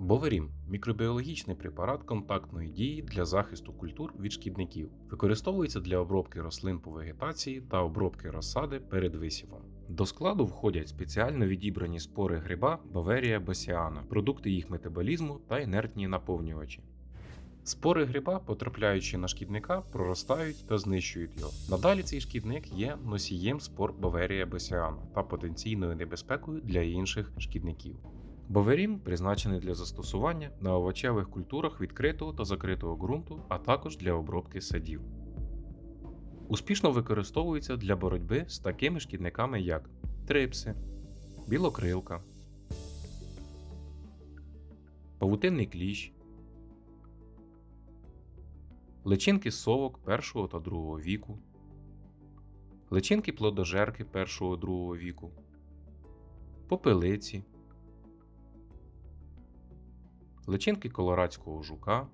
Боверім мікробіологічний препарат контактної дії для захисту культур від шкідників. Використовується для обробки рослин по вегетації та обробки розсади перед висівом. До складу входять спеціально відібрані спори гриба Баверія басіана, продукти їх метаболізму та інертні наповнювачі. Спори гриба, потрапляючи на шкідника, проростають та знищують його. Надалі цей шкідник є носієм спор Баверія басіана та потенційною небезпекою для інших шкідників. Боверім призначений для застосування на овочевих культурах відкритого та закритого ґрунту, а також для обробки садів. Успішно використовується для боротьби з такими шкідниками, як трипси, білокрилка, павутинний кліщ, личинки совок першого та другого віку, личинки плодожерки першого другого віку, попелиці, личинки колорадського жука,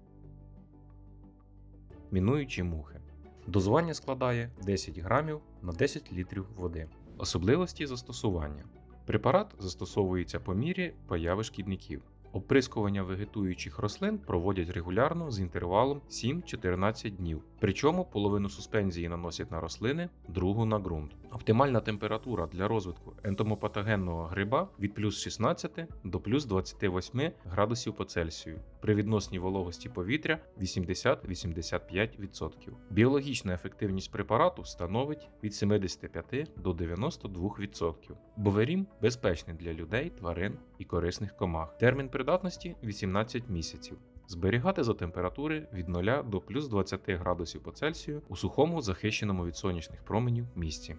мінуючі мухи. Дозування складає 10 грамів на 10 літрів води. Особливості застосування. Препарат застосовується по мірі появи шкідників. Оприскування вегетуючих рослин проводять регулярно з інтервалом 7-14 днів. Причому половину суспензії наносять на рослини, другу на ґрунт. Оптимальна температура для розвитку ентомопатогенного гриба від плюс 16 до плюс 28 градусів по Цельсію при відносній вологості повітря 80-85%. Біологічна ефективність препарату становить від 75 до 92%. Боверім безпечний для людей, тварин і корисних комах. Термін придатності 18 місяців. Зберігати за температури від 0 до плюс 20 градусів по Цельсію у сухому захищеному від сонячних променів місці.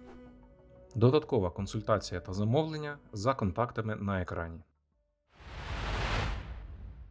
Додаткова консультація та замовлення за контактами на екрані.